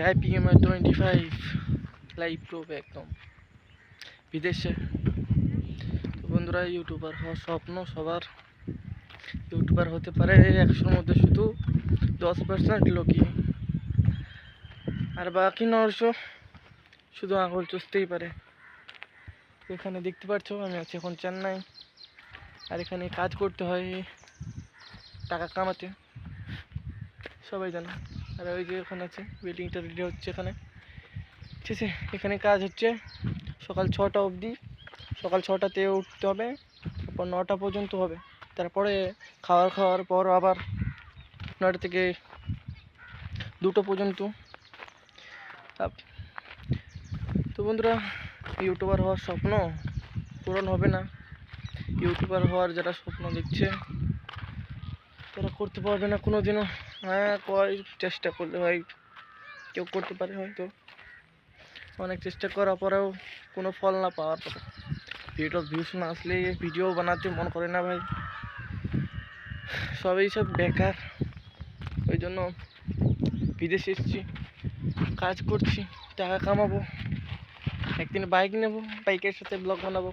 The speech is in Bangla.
Happy M twenty five live proof একদম বিদেশে। তো বন্ধুরা ইউটিউবার হওয়ার স্বপ্ন সবার। ইউটিউবার হতে পারে একশোর মধ্যে শুধু দশ পার্সেন্ট লোকই। আর বাকি নশো শুধু আঙুল চুষতেই পারে। এখানে দেখতে পাচ্ছ, আমি আছি এখন চেন্নাই। আর এখানে কাজ করতে হয় টাকা কামাতে। সবাই জানে। আর ওই যে ওখানে আছে বিল্ডিংটা রেডি হচ্ছে এখানে। ঠিক আছে, এখানে কাজ হচ্ছে সকাল ছটা অবধি। সকাল ছটাতে উঠতে হবে, তারপর নটা পর্যন্ত হবে। তারপরে খাওয়ার খাওয়ার পর আবার নটা থেকে দুটো পর্যন্ত। তো বন্ধুরা ইউটিউবার হওয়ার স্বপ্ন পূরণ হবে না। ইউটিউবার হওয়ার যারা স্বপ্ন দেখছে করতে পারবে না কোনো দিনও হ্যাঁ কয় চেষ্টা করলে হয় কেউ করতে পারে হয়তো। অনেক চেষ্টা করার পরেও কোনো ফল না পাওয়ার পরে। ভিডিও ভিউস না আসলে ভিডিও বানাতে মন করে না ভাই। সবই সব বেকার। ওই জন্য বিদেশে এসেছি, কাজ করছি, টাকা কামাবো, একদিন বাইক নেব বাইকের সাথে ব্লগ বানাবো।